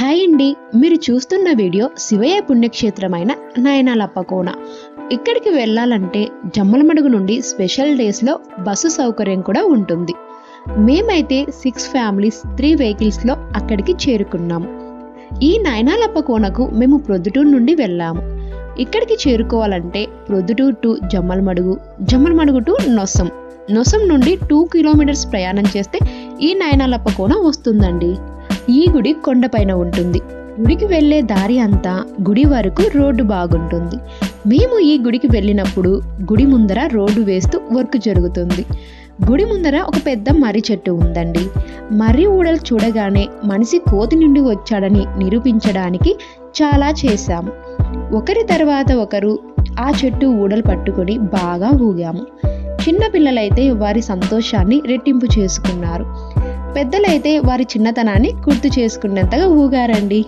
Hi అండి. మీరు చూస్తున్న వీడియో శివయ్య పుణ్యక్షేత్రమైన నయనాలప్పకోన. ఇక్కడికి వెళ్ళాలంటే జమ్మలమడుగు నుండి స్పెషల్ డేస్లో బస్సు సౌకర్యం కూడా ఉంటుంది. మేమైతే సిక్స్ ఫ్యామిలీస్ త్రీ వెహికల్స్లో అక్కడికి చేరుకున్నాము ఈ నయనాలప్పకోనకు మేము ప్రొద్దుటూరు నుండి వెళ్ళాము. ఇక్కడికి చేరుకోవాలంటే ప్రొద్దుటూరు టు జమ్మలమడుగు జమ్మలమడుగు టు నొసం నొసం నుండి టూ కిలోమీటర్స్ ప్రయాణం చేస్తే ఈ నయనాలప్పకోన వస్తుందండి. ఈ గుడి కొండపైన ఉంటుంది. గుడికి వెళ్ళే దారి అంతా గుడి వరకు రోడ్డు బాగుంటుంది. మేము ఈ గుడికి వెళ్ళినప్పుడు గుడి ముందర రోడ్డు వేస్తూ వర్క్ జరుగుతుంది. గుడి ముందర ఒక పెద్ద మర్రి చెట్టు ఉందండి. మర్రి ఊడలు చూడగానే మనిషి కోతి నుండి వచ్చాడని నిరూపించడానికి చాలా చేశాము ఒకరి తర్వాత ఒకరు ఆ చెట్టు ఊడలు పట్టుకొని బాగా ఊగాము. చిన్నపిల్లలైతే వారి సంతోషాన్ని రెట్టింపు చేసుకున్నారు. పెద్దలైతే వారి చిన్నతనాన్ని గుర్తు చేసుకున్నంతగా ఊగారండి.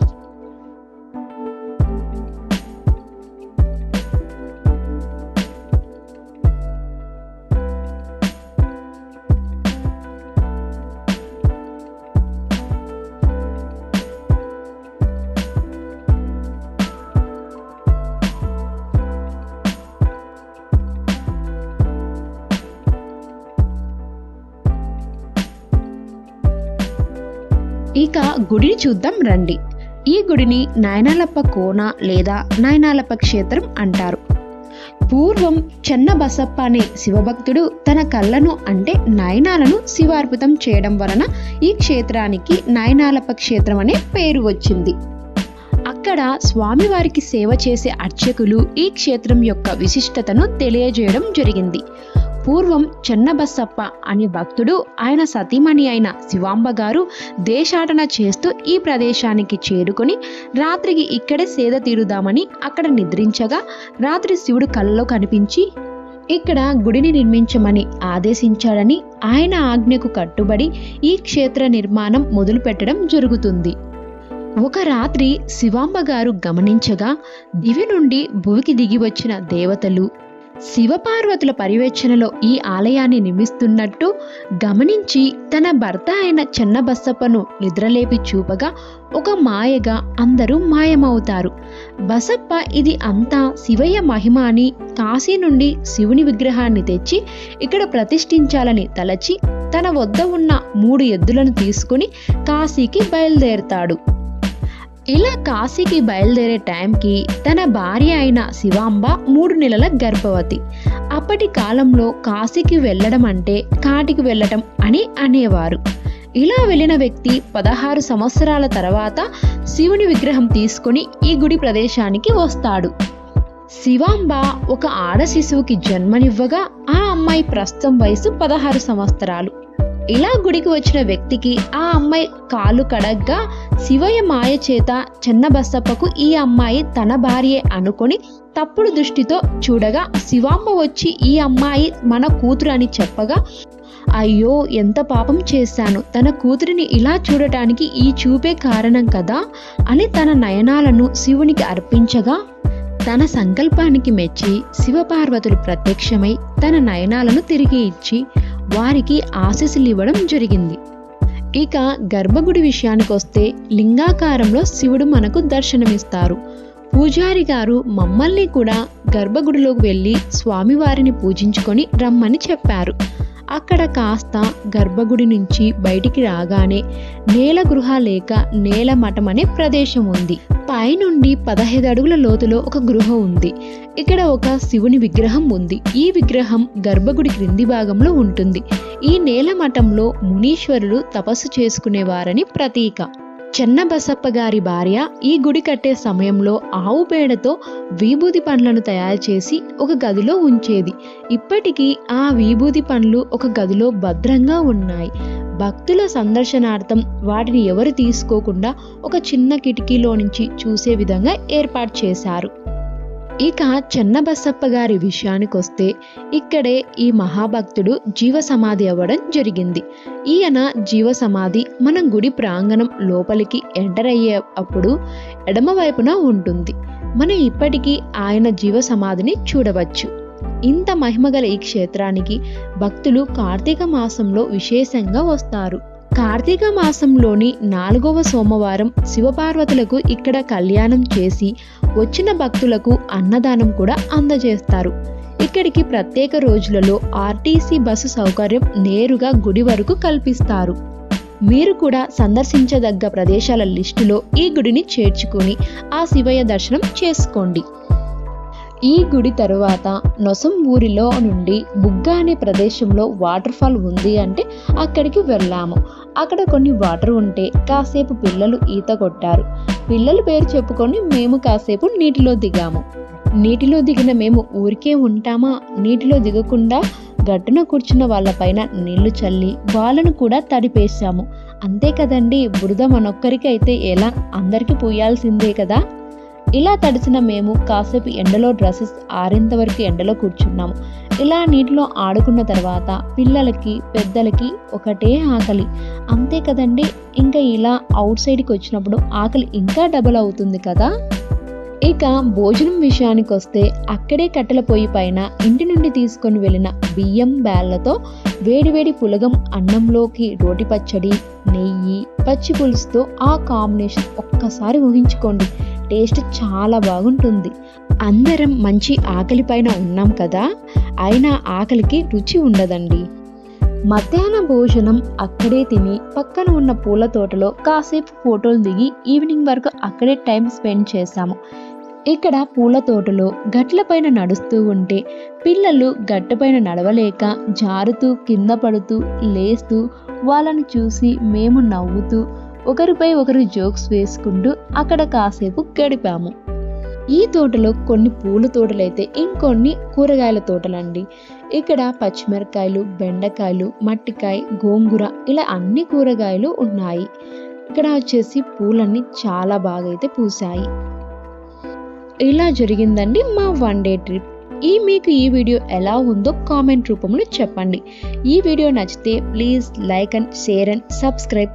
ఇక గుడిని చూద్దాం రండి. ఈ గుడిని నాయనాలప్ప కోన లేదా నాయనాలప్ప క్షేత్రం అంటారు. పూర్వం చెన్న బసప్ప అనే శివభక్తుడు తన కళ్ళను అంటే నయనాలను శివార్పితం చేయడం వలన ఈ క్షేత్రానికి నయనాలప క్షేత్రం అనే పేరు వచ్చింది. అక్కడ స్వామివారికి సేవ చేసే అర్చకులు ఈ క్షేత్రం యొక్క విశిష్టతను తెలియజేయడం జరిగింది. పూర్వం చెన్నబసప్ప అనే భక్తుడు ఆయన సతీమణి అయిన శివాంబ గారు దేశాటన చేస్తూ ఈ ప్రదేశానికి చేరుకొని రాత్రికి ఇక్కడే సేద తీరుదామని అక్కడ నిద్రించగా రాత్రి శివుడు కళ్ళలో కనిపించి ఇక్కడ గుడిని నిర్మించమని ఆదేశించాడని ఆయన ఆజ్ఞకు కట్టుబడి ఈ క్షేత్ర నిర్మాణం మొదలుపెట్టడం జరుగుతుంది. ఒక రాత్రి శివాంబ గారు గమనించగా దివి నుండి భూమికి దిగి వచ్చిన దేవతలు శివపార్వతుల పర్యవేక్షణలో ఈ ఆలయాన్ని నిర్మిస్తున్నట్టు గమనించి తన భర్త అయిన చెన్నబసప్పను నిద్రలేపి చూపగా ఒక మాయగా అందరూ మాయమవుతారు. బసప్ప ఇది అంతా శివయ్య మహిమ అని కాశీ నుండి శివుని విగ్రహాన్ని తెచ్చి ఇక్కడ ప్రతిష్ఠించాలని తలచి తన వద్ద ఉన్న మూడు ఎద్దులను తీసుకుని కాశీకి బయలుదేరతాడు. ఇలా కాశీకి బయలుదేరే టైంకి తన భార్య అయిన శివాంబ మూడు నెలల గర్భవతి. అప్పటి కాలంలో కాశీకి వెళ్ళడం అంటే కాటికి వెళ్ళటం అని అనేవారు. ఇలా వెళ్ళిన వ్యక్తి పదహారు సంవత్సరాల తర్వాత శివుని విగ్రహం తీసుకొని ఈ గుడి ప్రదేశానికి వస్తాడు. శివాంబ ఒక ఆడ శిశువుకి జన్మనివ్వగా ఆ అమ్మాయి ప్రస్తుతం వయసు పదహారు సంవత్సరాలు. ఇలా గుడికి వచ్చిన వ్యక్తికి ఆ అమ్మాయి కాలు కడగ్గా శివయ్య మాయ చేత చెన్నబసప్పకు ఈ అమ్మాయి తన భార్యే అనుకొని తప్పుడు దృష్టితో చూడగా శివాంబ వచ్చి ఈ అమ్మాయి మన కూతురు అని చెప్పగా అయ్యో ఎంత పాపం చేశాను. తన కూతురిని ఇలా చూడటానికి ఈ చూపే కారణం కదా అని తన నయనాలను శివునికి అర్పించగా తన సంకల్పానికి మెచ్చి శివపార్వతులు ప్రత్యక్షమై తన నయనాలను తిరిగి ఇచ్చి వారికి ఆశీస్సులు ఇవ్వడం జరిగింది. ఇక గర్భగుడి విషయానికి వస్తే లింగాకారంలో శివుడు మనకు దర్శనమిస్తారు. పూజారి గారు మమ్మల్ని కూడా గర్భగుడిలోకి వెళ్ళి స్వామివారిని పూజించుకొని రమ్మని చెప్పారు. అక్కడ కాస్త గర్భగుడి నుంచి బయటికి రాగానే నేల గృహ లేక నేల మఠం అనే ప్రదేశం ఉంది. పైనుండి పదహైదు అడుగుల లోతులో ఒక గృహ ఉంది. ఇక్కడ ఒక శివుని విగ్రహం ఉంది. ఈ విగ్రహం గర్భగుడి క్రింది భాగంలో ఉంటుంది. ఈ నేల మఠంలో మునీశ్వరులు తపస్సు చేసుకునేవారని ప్రతీక. చెన్నబసప్ప గారి భార్య ఈ గుడి కట్టే సమయంలో ఆవు పేడతో విభూది పండ్లను తయారు చేసి ఒక గదిలో ఉంచేది. ఇప్పటికీ ఆ విభూది పండ్లు ఒక గదిలో భద్రంగా ఉన్నాయి. భక్తుల సందర్శనార్థం వాటిని ఎవరు తీసుకోకుండా ఒక చిన్న కిటికీలో నుంచి చూసే విధంగా ఏర్పాటు చేశారు. ఇక చెన్నబసప్ప గారి విషయానికి వస్తే ఇక్కడే ఈ మహాభక్తుడు జీవ సమాధి అవ్వడం జరిగింది. ఈయన జీవ సమాధి మనం గుడి ప్రాంగణం లోపలికి ఎంటర్ అయ్యే అప్పుడు ఎడమవైపున ఉంటుంది. మనం ఇప్పటికీ ఆయన జీవ సమాధిని చూడవచ్చు. ఇంత మహిమగల ఈ క్షేత్రానికి భక్తులు కార్తీక మాసంలో విశేషంగా వస్తారు. కార్తీక మాసంలోని నాలుగవ సోమవారం శివపార్వతులకు ఇక్కడ కళ్యాణం చేసి వచ్చిన భక్తులకు అన్నదానం కూడా అందజేస్తారు. ఇక్కడికి ప్రత్యేక రోజులలో ఆర్టీసీ బస్సు సౌకర్యం నేరుగా గుడి వరకు కల్పిస్తారు. మీరు కూడా సందర్శించదగ్గ ప్రదేశాల లిస్టులో ఈ గుడిని చేర్చుకుని ఆ శివయ్య దర్శనం చేసుకోండి. ఈ గుడి తరువాత నొసం ఊరిలో నుండి బుగ్గ అనే ప్రదేశంలో వాటర్ ఫాల్ ఉంది అంటే అక్కడికి వెళ్ళాము. అక్కడ కొన్ని వాటర్ ఉంటే కాసేపు పిల్లలు ఈత కొట్టారు. పిల్లల పేరు చెప్పుకొని మేము కాసేపు నీటిలో దిగాము. నీటిలో దిగిన మేము ఊరికే ఉంటామా? నీటిలో దిగకుండా గట్టున కూర్చున్న వాళ్ళపైన నీళ్ళు చల్లి వాళ్ళను కూడా తడిపేశాము. అంతే కదండి బురద మనొక్కరికైతే అయితే ఎలా? అందరికీ పూయాల్సిందే కదా? ఇలా తడిసిన మేము కాసేపు ఎండలో డ్రెస్సెస్ ఆరేంత వరకు ఎండలో కూర్చున్నాము. ఇలా నీటిలో ఆడుకున్న తర్వాత పిల్లలకి పెద్దలకి ఒకటే ఆకలి. అంతే కదండి? ఇంకా ఇలా అవుట్ సైడ్కి వచ్చినప్పుడు ఆకలి ఇంకా డబుల్ అవుతుంది కదా? ఇక భోజనం విషయానికి వస్తే అక్కడే కట్టెల పొయ్యి పైన ఇంటి నుండి తీసుకొని వెళ్ళిన బియ్యం బ్యాళ్ళతో వేడివేడి పులగం అన్నంలోకి రోటి పచ్చడి నెయ్యి పచ్చి పులుసుతో ఆ కాంబినేషన్ ఒక్కసారి ఊహించుకోండి. టేస్ట్ చాలా బాగుంటుంది. అందరం మంచి ఆకలి పైన ఉన్నాం కదా అయినా ఆకలికి రుచి ఉండదండి. మధ్యాహ్న భోజనం అక్కడే తిని పక్కన ఉన్న పూల తోటలో కాసేపు ఫోటోలు దిగి ఈవినింగ్ వరకు అక్కడే టైం స్పెండ్ చేశాము. ఇక్కడ పూల తోటలో గట్లపైన నడుస్తూ ఉంటే పిల్లలు గట్టపైన నడవలేక జారుతూ కింద పడుతూ లేస్తూ వాళ్ళని చూసి మేము నవ్వుతూ ఒకరిపై ఒకరు జోక్స్ వేసుకుంటూ అక్కడ కాసేపు గడిపాము. ఈ తోటలో కొన్ని పూల తోటలైతే ఇంకొన్ని కూరగాయల తోటలండి. ఇక్కడ పచ్చిమిరకాయలు బెండకాయలు మట్టికాయ గోంగూర ఇలా అన్ని కూరగాయలు ఉన్నాయి. ఇక్కడ వచ్చేసి పూలన్నీ చాలా బాగా అయితే పూసాయి ఇలా జరిగిందండి మా వన్ డే ట్రిప్. ఈ మీకు ఈ వీడియో ఎలా ఉందో కామెంట్ రూపంలో చెప్పండి. ఈ వీడియో నచ్చితే please like and share and subscribe